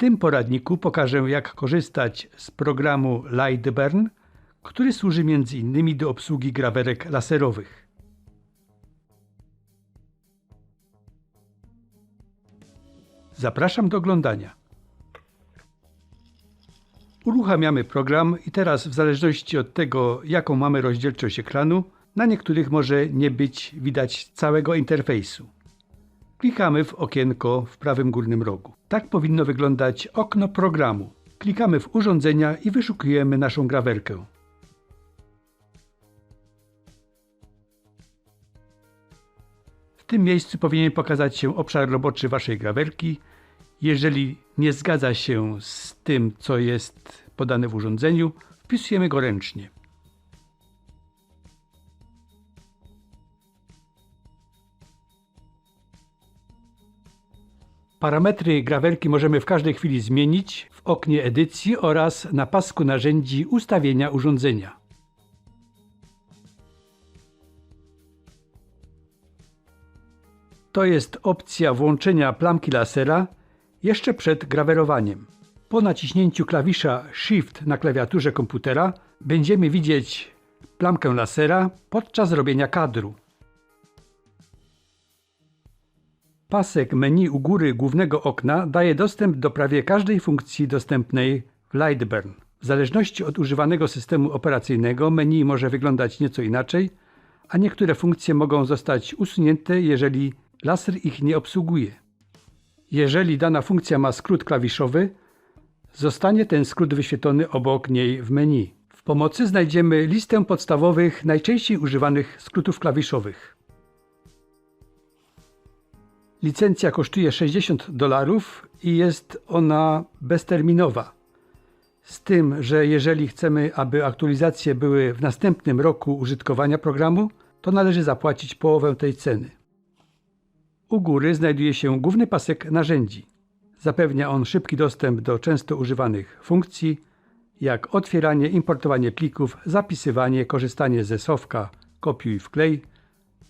tym poradniku pokażę jak korzystać z programu Lightburn, który służy m.in. do obsługi grawerek laserowych. Zapraszam do oglądania. Uruchamiamy program i teraz w zależności od tego jaką mamy rozdzielczość ekranu, na niektórych może nie być widać całego interfejsu. Klikamy w okienko w prawym górnym rogu. Tak powinno wyglądać okno programu. Klikamy w urządzenia i wyszukujemy naszą grawerkę. W tym miejscu powinien pokazać się obszar roboczy Waszej grawerki. Jeżeli nie zgadza się z tym, co jest podane w urządzeniu, wpisujemy go ręcznie. Parametry grawerki możemy w każdej chwili zmienić w oknie edycji oraz na pasku narzędzi ustawienia urządzenia. To jest opcja włączenia plamki lasera jeszcze przed grawerowaniem. Po naciśnięciu klawisza Shift na klawiaturze komputera będziemy widzieć plamkę lasera podczas robienia kadru. Pasek menu u góry głównego okna daje dostęp do prawie każdej funkcji dostępnej w Lightburn. W zależności od używanego systemu operacyjnego menu może wyglądać nieco inaczej, a niektóre funkcje mogą zostać usunięte, jeżeli laser ich nie obsługuje. Jeżeli dana funkcja ma skrót klawiszowy, zostanie ten skrót wyświetlony obok niej w menu. W pomocy znajdziemy listę podstawowych, najczęściej używanych skrótów klawiszowych. Licencja kosztuje 60 dolarów i jest ona bezterminowa. Z tym, że jeżeli chcemy, aby aktualizacje były w następnym roku użytkowania programu, to należy zapłacić połowę tej ceny. U góry znajduje się główny pasek narzędzi. Zapewnia on szybki dostęp do często używanych funkcji, jak otwieranie, importowanie plików, zapisywanie, korzystanie ze sofka, kopiuj wklej,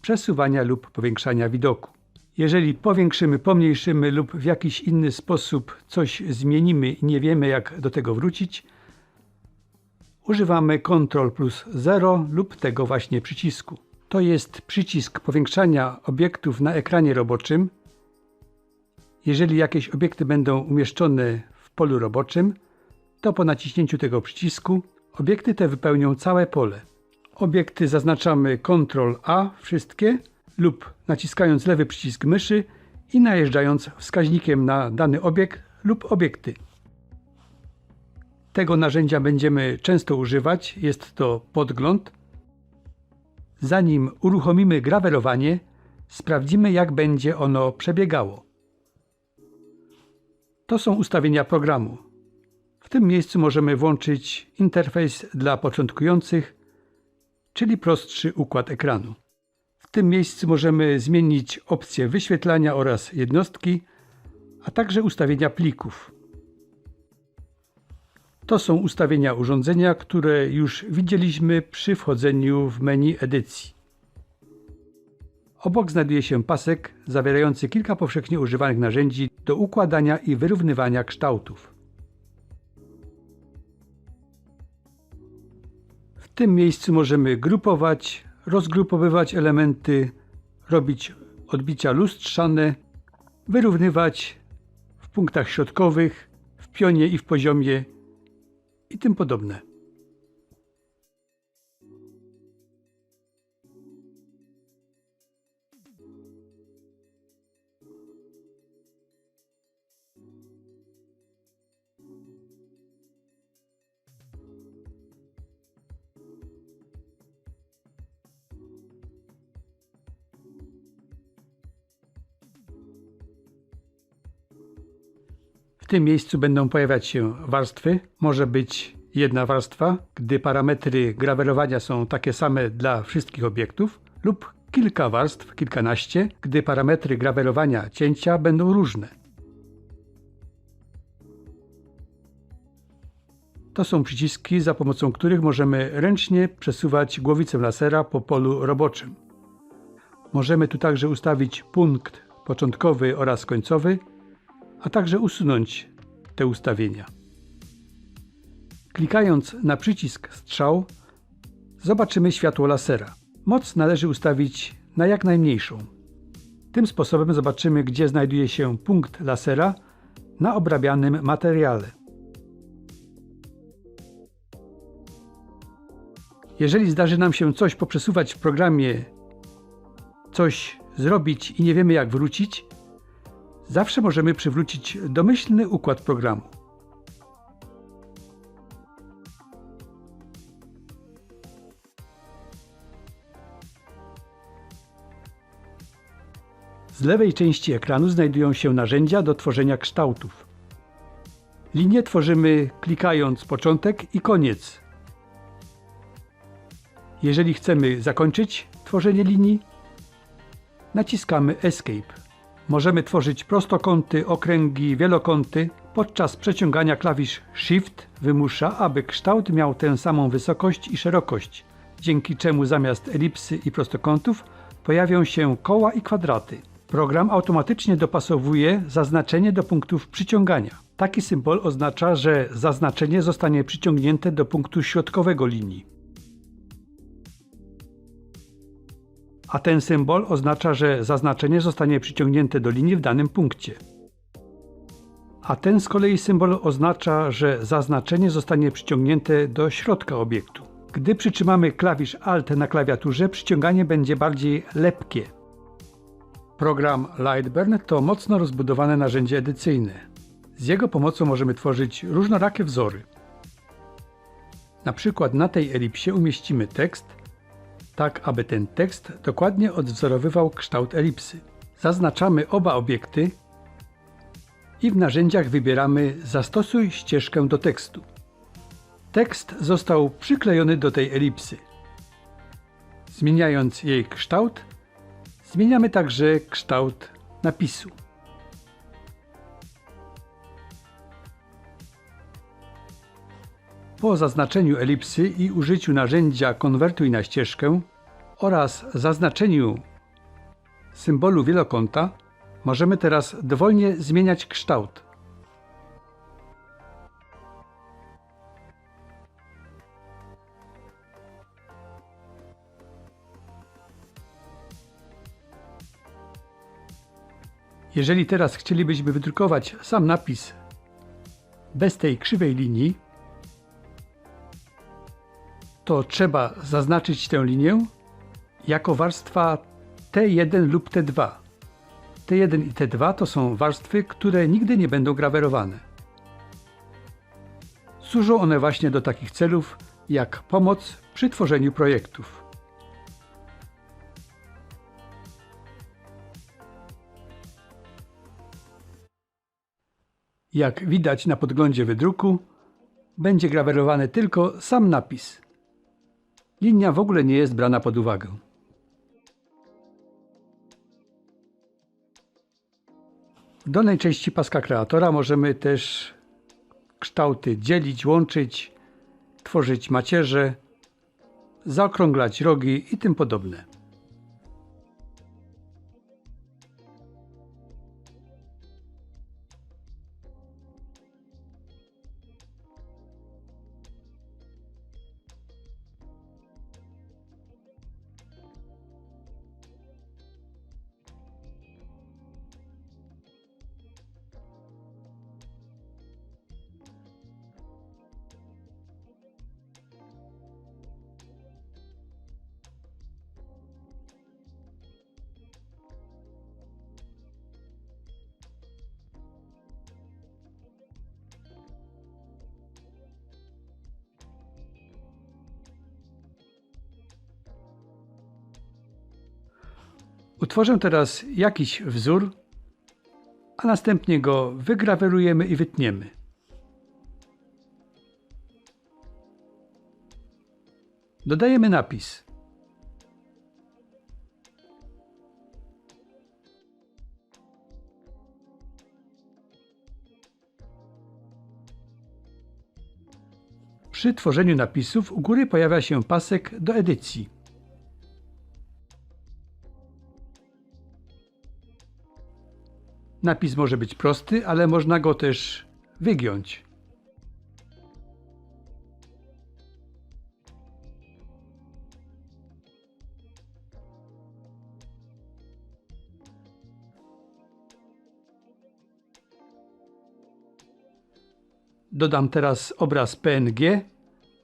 przesuwania lub powiększania widoku. Jeżeli powiększymy, pomniejszymy lub w jakiś inny sposób coś zmienimy i nie wiemy jak do tego wrócić, używamy Ctrl plus 0 lub tego właśnie przycisku. To jest przycisk powiększania obiektów na ekranie roboczym. Jeżeli jakieś obiekty będą umieszczone w polu roboczym, to po naciśnięciu tego przycisku obiekty te wypełnią całe pole. Obiekty zaznaczamy Ctrl A wszystkie lub naciskając lewy przycisk myszy i najeżdżając wskaźnikiem na dany obiekt lub obiekty. Tego narzędzia będziemy często używać, jest to podgląd. Zanim uruchomimy grawerowanie, sprawdzimy jak będzie ono przebiegało. To są ustawienia programu. W tym miejscu możemy włączyć interfejs dla początkujących, czyli prostszy układ ekranu. W tym miejscu możemy zmienić opcję wyświetlania oraz jednostki, a także ustawienia plików. To są ustawienia urządzenia, które już widzieliśmy przy wchodzeniu w menu edycji. Obok znajduje się pasek zawierający kilka powszechnie używanych narzędzi do układania i wyrównywania kształtów. W tym miejscu możemy grupować, rozgrupowywać elementy, robić odbicia lustrzane, wyrównywać w punktach środkowych, w pionie i w poziomie i tym podobne. Tym miejscu będą pojawiać się warstwy. Może być jedna warstwa, gdy parametry grawerowania są takie same dla wszystkich obiektów, lub kilka warstw, kilkanaście, gdy parametry grawerowania cięcia będą różne. To są przyciski, za pomocą których możemy ręcznie przesuwać głowicę lasera po polu roboczym. Możemy tu także ustawić punkt początkowy oraz końcowy, a także usunąć te ustawienia. Klikając na przycisk strzał, zobaczymy światło lasera. Moc należy ustawić na jak najmniejszą. Tym sposobem zobaczymy, gdzie znajduje się punkt lasera na obrabianym materiale. Jeżeli zdarzy nam się coś poprzesuwać w programie, coś zrobić i nie wiemy jak wrócić, zawsze możemy przywrócić domyślny układ programu. Z lewej części ekranu znajdują się narzędzia do tworzenia kształtów. Linię tworzymy klikając początek i koniec. Jeżeli chcemy zakończyć tworzenie linii, naciskamy Escape. Możemy tworzyć prostokąty, okręgi, wielokąty. Podczas przeciągania klawisz Shift wymusza, aby kształt miał tę samą wysokość i szerokość, dzięki czemu zamiast elipsy i prostokątów pojawią się koła i kwadraty. Program automatycznie dopasowuje zaznaczenie do punktów przyciągania. Taki symbol oznacza, że zaznaczenie zostanie przyciągnięte do punktu środkowego linii. A ten symbol oznacza, że zaznaczenie zostanie przyciągnięte do linii w danym punkcie. A ten z kolei symbol oznacza, że zaznaczenie zostanie przyciągnięte do środka obiektu. Gdy przytrzymamy klawisz Alt na klawiaturze, przyciąganie będzie bardziej lepkie. Program Lightburn to mocno rozbudowane narzędzie edycyjne. Z jego pomocą możemy tworzyć różnorakie wzory. Na przykład na tej elipsie umieścimy tekst, tak aby ten tekst dokładnie odwzorowywał kształt elipsy. Zaznaczamy oba obiekty i w narzędziach wybieramy Zastosuj ścieżkę do tekstu. Tekst został przyklejony do tej elipsy. Zmieniając jej kształt, zmieniamy także kształt napisu. Po zaznaczeniu elipsy i użyciu narzędzia Konwertuj na ścieżkę oraz zaznaczeniu symbolu wielokąta możemy teraz dowolnie zmieniać kształt. Jeżeli teraz chcielibyśmy wydrukować sam napis bez tej krzywej linii, to trzeba zaznaczyć tę linię jako warstwa T1 lub T2. T1 i T2 to są warstwy, które nigdy nie będą grawerowane. Służą one właśnie do takich celów jak pomoc przy tworzeniu projektów. Jak widać na podglądzie wydruku, będzie grawerowany tylko sam napis. Linia w ogóle nie jest brana pod uwagę. W dolnej części paska kreatora możemy też kształty dzielić, łączyć, tworzyć macierze, zaokrąglać rogi i tym podobne. Utworzę teraz jakiś wzór, a następnie go wygrawerujemy i wytniemy. Dodajemy napis. Przy tworzeniu napisów u góry pojawia się pasek do edycji. Napis może być prosty, ale można go też wygiąć. Dodam teraz obraz PNG,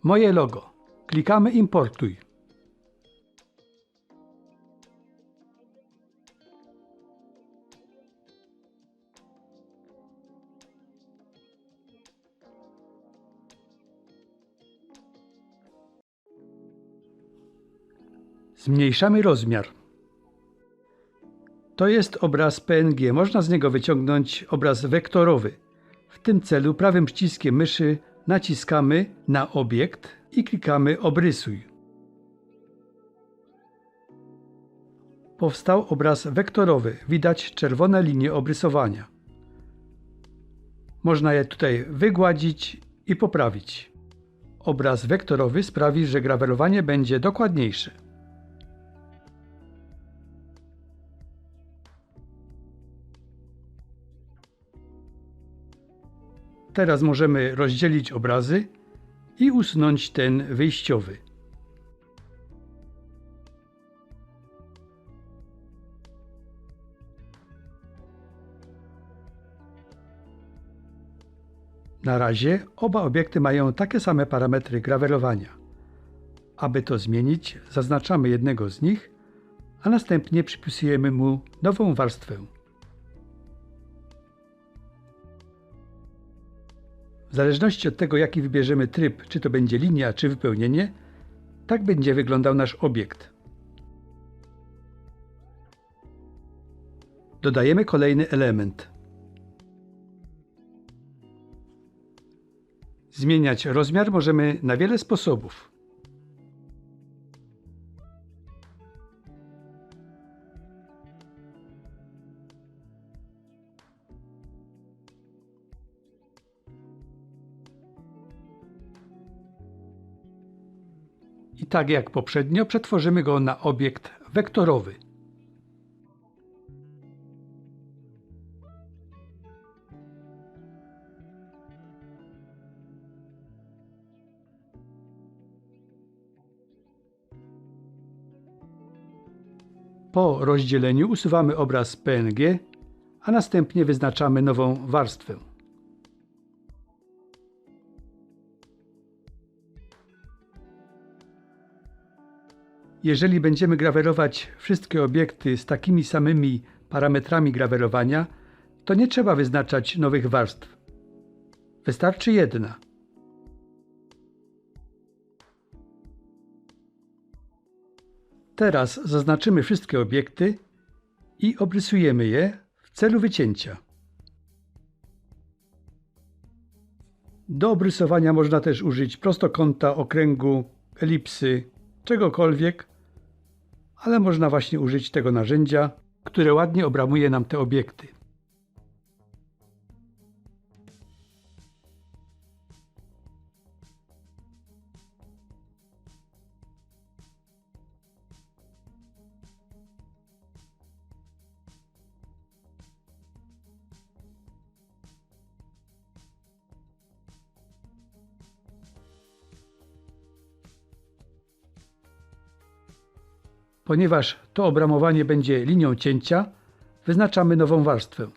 moje logo. Klikamy importuj. Zmniejszamy rozmiar. To jest obraz PNG. Można z niego wyciągnąć obraz wektorowy. W tym celu prawym przyciskiem myszy naciskamy na obiekt i klikamy Obrysuj. Powstał obraz wektorowy. Widać czerwone linie obrysowania. Można je tutaj wygładzić i poprawić. Obraz wektorowy sprawi, że grawerowanie będzie dokładniejsze. Teraz możemy rozdzielić obrazy i usunąć ten wyjściowy. Na razie oba obiekty mają takie same parametry grawerowania. Aby to zmienić, zaznaczamy jednego z nich, a następnie przypisujemy mu nową warstwę. W zależności od tego, jaki wybierzemy tryb, czy to będzie linia, czy wypełnienie, tak będzie wyglądał nasz obiekt. Dodajemy kolejny element. Zmieniać rozmiar możemy na wiele sposobów. I tak jak poprzednio przetworzymy go na obiekt wektorowy. Po rozdzieleniu usuwamy obraz PNG, a następnie wyznaczamy nową warstwę. Jeżeli będziemy grawerować wszystkie obiekty z takimi samymi parametrami grawerowania, to nie trzeba wyznaczać nowych warstw. Wystarczy jedna. Teraz zaznaczymy wszystkie obiekty i obrysujemy je w celu wycięcia. Do obrysowania można też użyć prostokąta, okręgu, elipsy, czegokolwiek, ale można właśnie użyć tego narzędzia, które ładnie obramuje nam te obiekty. Ponieważ to obramowanie będzie linią cięcia, wyznaczamy nową warstwę.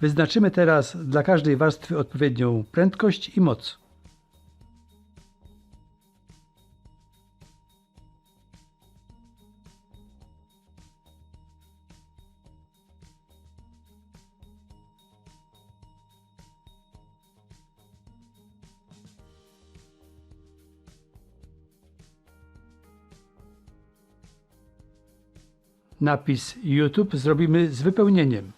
Wyznaczymy teraz dla każdej warstwy odpowiednią prędkość i moc. Napis YouTube zrobimy z wypełnieniem.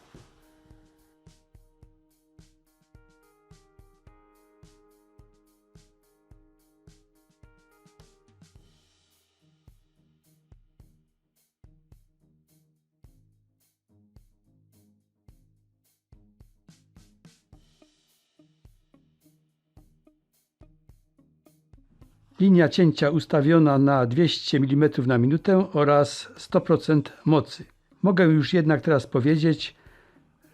Linia cięcia ustawiona na 200 mm na minutę oraz 100% mocy. Mogę już jednak teraz powiedzieć,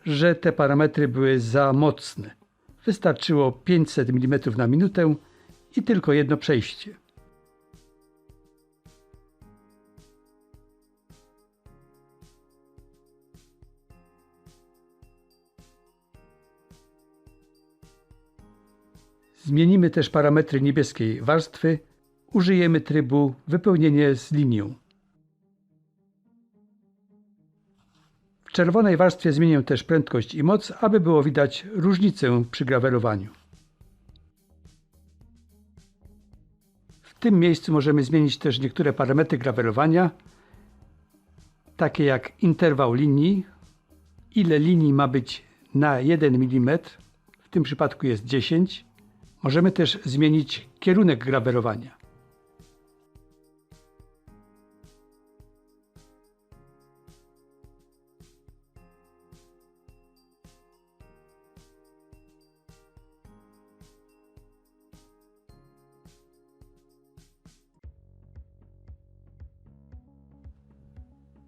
że te parametry były za mocne. Wystarczyło 500 mm na minutę i tylko jedno przejście. Zmienimy też parametry niebieskiej warstwy. Użyjemy trybu wypełnienie z linią. W czerwonej warstwie zmienię też prędkość i moc, aby było widać różnicę przy grawerowaniu. W tym miejscu możemy zmienić też niektóre parametry grawerowania, takie jak interwał linii, ile linii ma być na 1 mm, w tym przypadku jest 10 Możemy też zmienić kierunek grawerowania.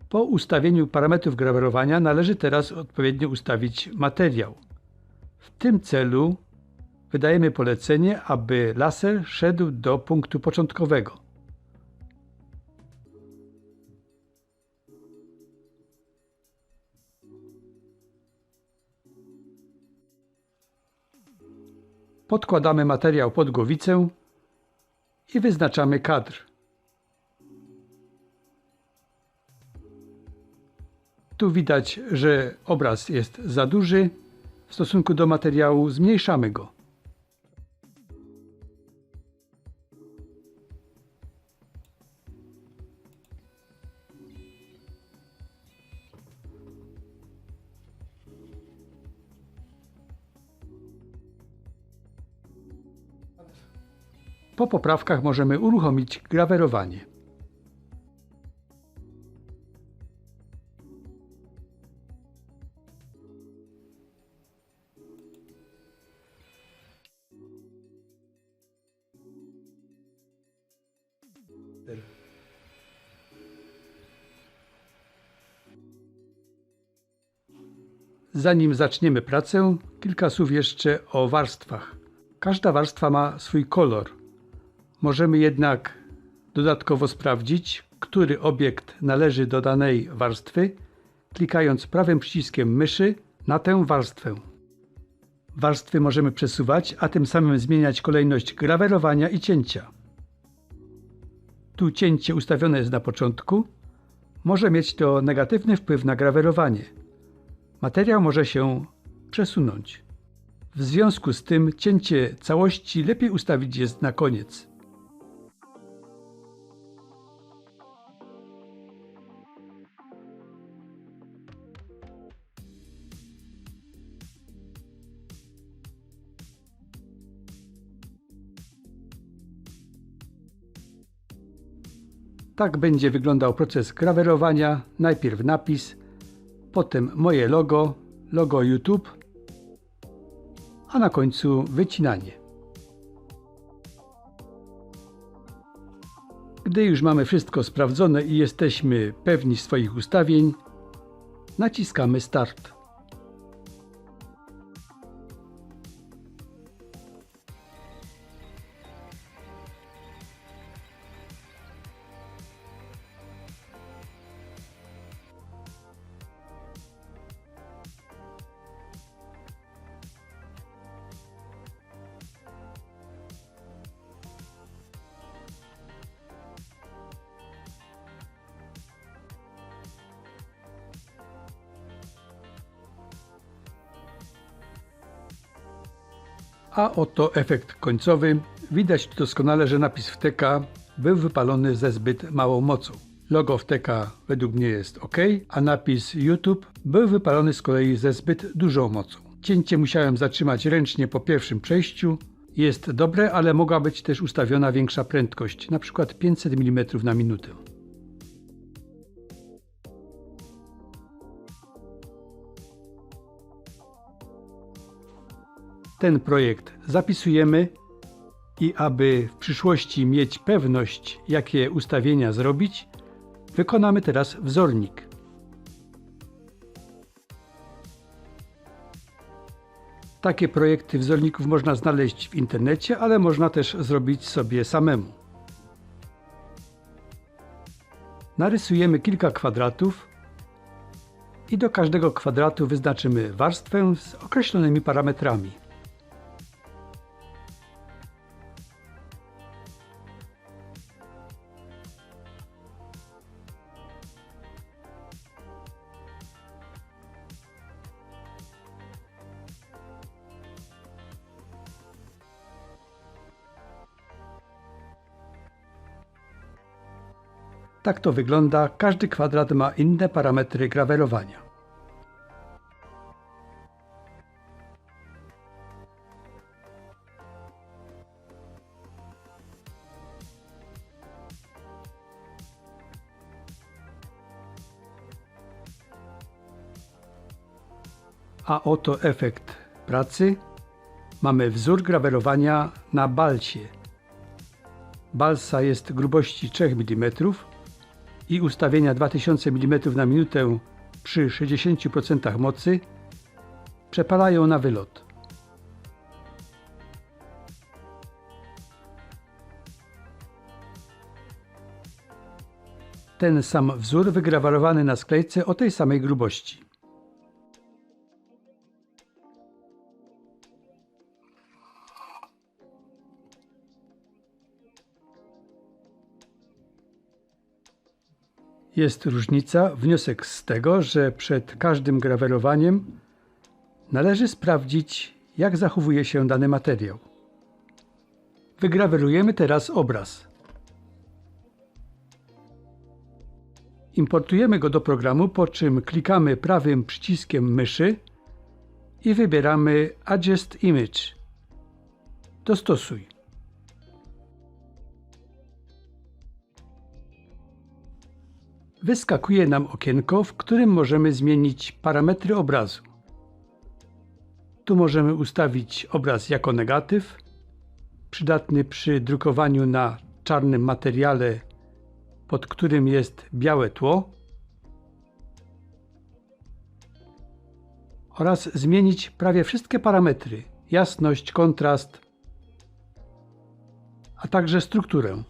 Po ustawieniu parametrów grawerowania należy teraz odpowiednio ustawić materiał. W tym celu wydajemy polecenie, aby laser szedł do punktu początkowego. Podkładamy materiał pod głowicę i wyznaczamy kadr. Tu widać, że obraz jest za duży. W stosunku do materiału zmniejszamy go. Po poprawkach możemy uruchomić grawerowanie. Zanim zaczniemy pracę, kilka słów jeszcze o warstwach. Każda warstwa ma swój kolor – Możemy jednak dodatkowo sprawdzić, który obiekt należy do danej warstwy, klikając prawym przyciskiem myszy na tę warstwę. Warstwy możemy przesuwać, a tym samym zmieniać kolejność grawerowania i cięcia. Tu cięcie ustawione jest na początku. Może mieć to negatywny wpływ na grawerowanie. Materiał może się przesunąć. W związku z tym cięcie całości lepiej ustawić jest na koniec. Tak będzie wyglądał proces grawerowania. Najpierw napis, potem moje logo, logo YouTube, a na końcu wycinanie. Gdy już mamy wszystko sprawdzone i jesteśmy pewni swoich ustawień, naciskamy Start. A oto efekt końcowy. Widać doskonale, że napis wteka był wypalony ze zbyt małą mocą. Logo wteka według mnie jest ok, a napis YouTube był wypalony z kolei ze zbyt dużą mocą. Cięcie musiałem zatrzymać ręcznie po pierwszym przejściu. Jest dobre, ale mogła być też ustawiona większa prędkość, np. 500 mm na minutę. Ten projekt zapisujemy I aby w przyszłości mieć pewność, jakie ustawienia zrobić, wykonamy teraz wzornik. Takie projekty wzorników można znaleźć w internecie, ale można też zrobić sobie samemu. Narysujemy kilka kwadratów i do każdego kwadratu wyznaczymy warstwę z określonymi parametrami. Tak to wygląda. Każdy kwadrat ma inne parametry grawerowania. A oto efekt pracy. Mamy wzór grawerowania na balsie. Balsa jest grubości 3 mm i ustawienia 2000 mm na minutę przy 60% mocy przepalają na wylot. Ten sam wzór wygrawerowany na sklejce o tej samej grubości. Jest różnica. Wniosek z tego, że przed każdym grawerowaniem należy sprawdzić, jak zachowuje się dany materiał. Wygrawerujemy teraz obraz. Importujemy go do programu, po czym klikamy prawym przyciskiem myszy i wybieramy Adjust Image. Dostosuj. Wyskakuje nam okienko, w którym możemy zmienić parametry obrazu. Tu możemy ustawić obraz jako negatyw, przydatny przy drukowaniu na czarnym materiale, pod którym jest białe tło, oraz zmienić prawie wszystkie parametry jasność, kontrast, a także strukturę.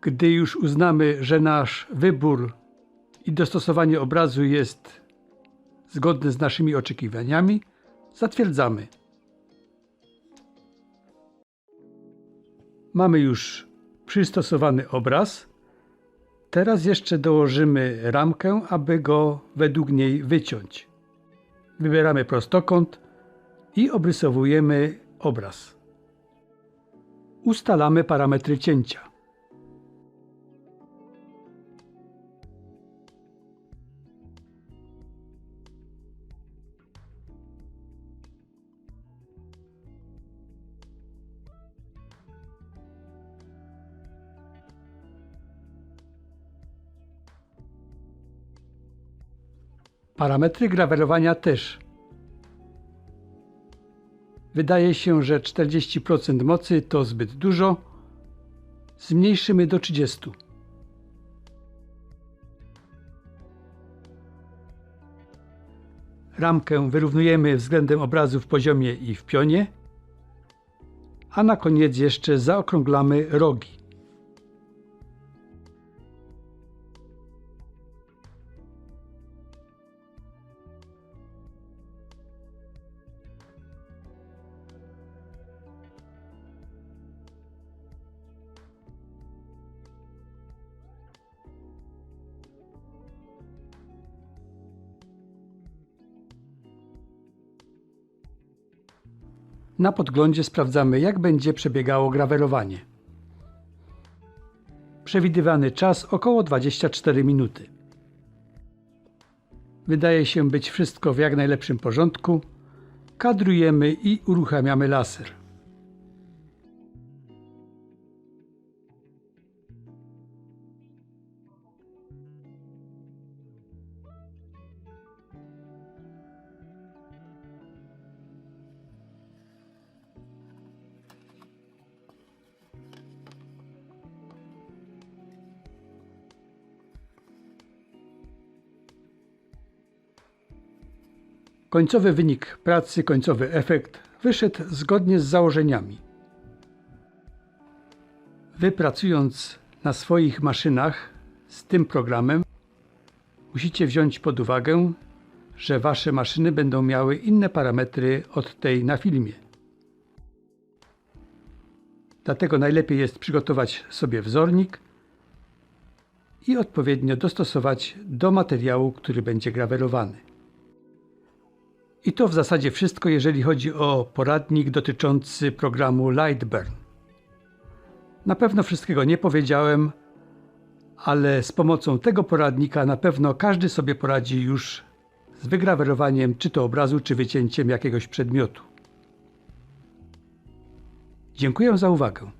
Gdy już uznamy, że nasz wybór i dostosowanie obrazu jest zgodny z naszymi oczekiwaniami, zatwierdzamy. Mamy już przystosowany obraz. Teraz jeszcze dołożymy ramkę, aby go według niej wyciąć. Wybieramy prostokąt i obrysowujemy obraz. Ustalamy parametry cięcia. Parametry grawerowania też. Wydaje się, że 40% mocy to zbyt dużo. Zmniejszymy do 30. Ramkę wyrównujemy względem obrazu w poziomie i w pionie, a na koniec jeszcze zaokrąglamy rogi. Na podglądzie sprawdzamy, jak będzie przebiegało grawerowanie. Przewidywany czas około 24 minuty. Wydaje się być wszystko w jak najlepszym porządku. Kadrujemy i uruchamiamy laser. Końcowy wynik pracy, końcowy efekt wyszedł zgodnie z założeniami. Wy pracując na swoich maszynach z tym programem, musicie wziąć pod uwagę, że wasze maszyny będą miały inne parametry od tej na filmie. Dlatego najlepiej jest przygotować sobie wzornik i odpowiednio dostosować do materiału, który będzie grawerowany. I to w zasadzie wszystko, jeżeli chodzi o poradnik dotyczący programu Lightburn. Na pewno wszystkiego nie powiedziałem, ale z pomocą tego poradnika na pewno każdy sobie poradzi już z wygrawerowaniem czy to obrazu, czy wycięciem jakiegoś przedmiotu. Dziękuję za uwagę.